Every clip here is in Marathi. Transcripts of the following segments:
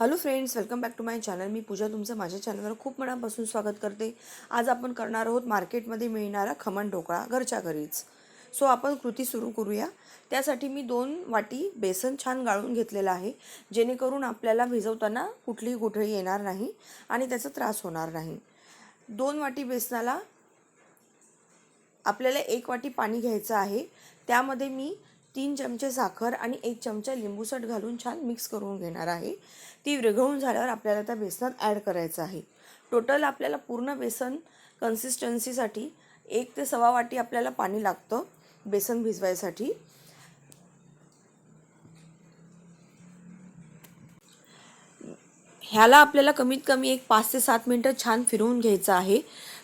Hello friends welcome back to my channel मी पूजा तुमचं माझ्या चॅनलवर खूप मनापासून स्वागत करते. आज आपण करणार आहोत मार्केटमध्ये मिळणारा खमण ढोकळा घरच्या घरीच. सो आपण कृती सुरू करूया. त्यासाठी मी दोन वाटी बेसन छान गाळून घेतलेलं आहे जेणेकरून आपल्याला भिजवताना कुठलीही गुठळी येणार नाही आणि त्याचा त्रास होणार नाही. दोन वाटी बेसनाला आपल्याला एक वाटी पाणी घ्यायचं आहे. त्यामध्ये मी तीन चमचे साखर आणि एक चमचा लिंबूसट घालून छान मिक्स करून घेणार आहे. ती विरघळून झाल्यावर आपल्याला त्या बेसनात ॲड करायचं आहे. टोटल आपल्याला पूर्ण बेसन कन्सिस्टन्सीसाठी एक ते सव्वा वाटी आपल्याला पाणी लागतं बेसन भिजवायसाठी. ह्याला आपल्याला कमीत कमी एक पाच ते सात मिनटं छान फिरवून घ्यायचं आहे.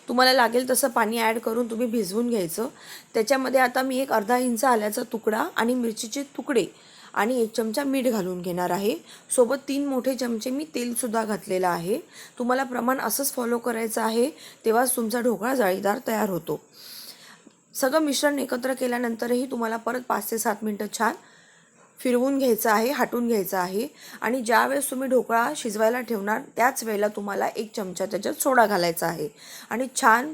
तुम्हाला लागेल तसं पाणी ॲड करून तुम्ही भिजवून घ्यायचं. त्याच्यामध्ये आता मी एक अर्धा इंच आल्याचा तुकडा आणि मिरचीचे तुकडे आणि एक चमचा मीठ घालून घेणार आहे. सोबत तीन मोठे चमचे मी तेलसुद्धा घातलेलं आहे. तुम्हाला प्रमाण असंच फॉलो करायचं आहे तेव्हाच तुमचा ढोकळा जाळीदार तयार होतो. सगळं मिश्रण एकत्र केल्यानंतरही तुम्हाला परत पाच ते सात मिनटं छान फिरवून घ्यायचं आहे हाटून घ्यायचं आहे. आणि ज्या वेळेस तुम्ही ढोकळा शिजवायला ठेवणार त्याच वेळेला तुम्हाला एक चमचा त्याच्यात सोडा घालायचा आहे. आणि छान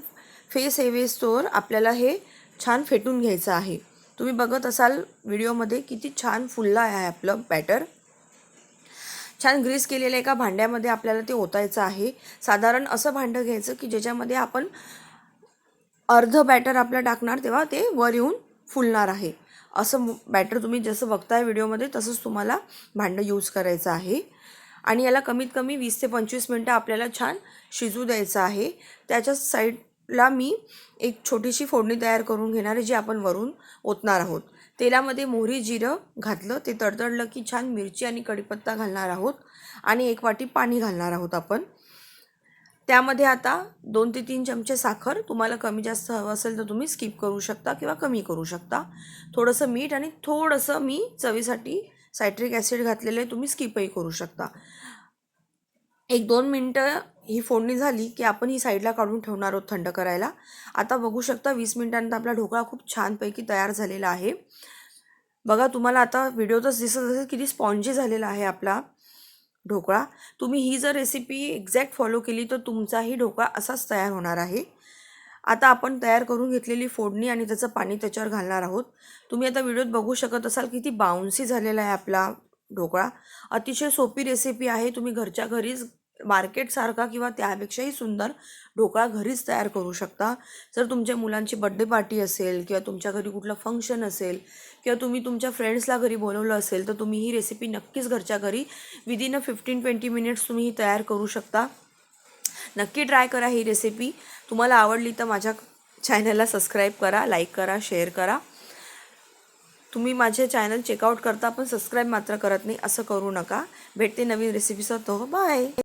फेस हेवेस्तोवर आपल्याला हे छान फेटून घ्यायचं आहे. तुम्ही बघत असाल व्हिडिओमध्ये किती छान फुललं आहे आपलं बॅटर. छान ग्रीस केलेल्या एका भांड्यामध्ये आपल्याला ते ओतायचं आहे. साधारण असं भांडं घ्यायचं की ज्याच्यामध्ये आपण अर्ध बॅटर आपलं टाकणार तेव्हा ते वर येऊन फुलणार आहे. असं बॅटर तुम्ही जसं बघताय व्हिडिओमध्ये तसंच तुम्हाला भांडं यूज करायचं आहे. आणि याला कमीत कमी वीस ते पंचवीस मिनटं आपल्याला छान शिजू द्यायचं आहे. त्याच्या साईडला मी एक छोटीशी फोडणी तयार करून घेणार आहे जी आपण वरून ओतणार आहोत. तेलामध्ये मोहरी जिरं घातलं ते तडतडलं की छान मिरची आणि कढीपत्ता घालणार आहोत. आणि एक वाटी पाणी घालणार आहोत आपण. त्यामध्ये आता दोन ते तीन चमचे साखर तुम्हाला कमी जास्त हवं असेल तर तुम्ही स्किप करू शकता किंवा कमी करू शकता. थोडंसं मीठ आणि थोडंसं मी चवीसाठी सायट्रिक ॲसिड घातलेलं आहे तुम्ही स्किपही करू शकता. एक दोन मिनटं ही फोडणी झाली की आपण ही साईडला काढून ठेवणार आहोत थंड करायला. आता बघू शकता वीस मिनिटांनंतर आपला ढोकळा खूप छानपैकी तयार झालेला आहे. बघा तुम्हाला आता व्हिडिओतच दिसत असेल किती स्पॉन्जी झालेला आहे आपला. ढोकळा. तुम्ही ही जर रेसिपी एक्झॅक्ट फॉलो केली तर तुमचाही ढोकळा असाच तयार होणार आहे. आता आपण तयार करून घेतलेली फोडणी आणि त्याचं पाणी त्याच्यावर घालणार आहोत. तुम्ही आता व्हिडिओत बघू शकत असाल किती बाउन्सी झालेला आहे आपला ढोकळा. अतिशय सोपी रेसिपी आहे. तुम्ही घरच्या घरीच मार्केटसारखा किंवा त्यापेक्षाही सुंदर ढोकळा घरीच तयार करू शकता. जर तुमच्या मुलांची बड्डे पार्टी असेल किंवा तुमच्या घरी कुठलं फंक्शन असेल किंवा तुम्ही तुमच्या फ्रेंड्सला घरी बोलवलं असेल तर तुम्ही ही रेसिपी नक्कीच घरच्या घरी within a fifteen twenty minutes तुम्ही ही तयार करू शकता. नक्की ट्राय करा ही रेसिपी तुम्हाला आवडली तर माझ्या चॅनलला सबस्क्राईब करा लाईक करा शेअर करा. तुम्ही माझे चॅनल चेकआउट करता पण सबस्क्राईब मात्र करत नाही असं करू नका. भेटते नवीन रेसिपीसह तो बाय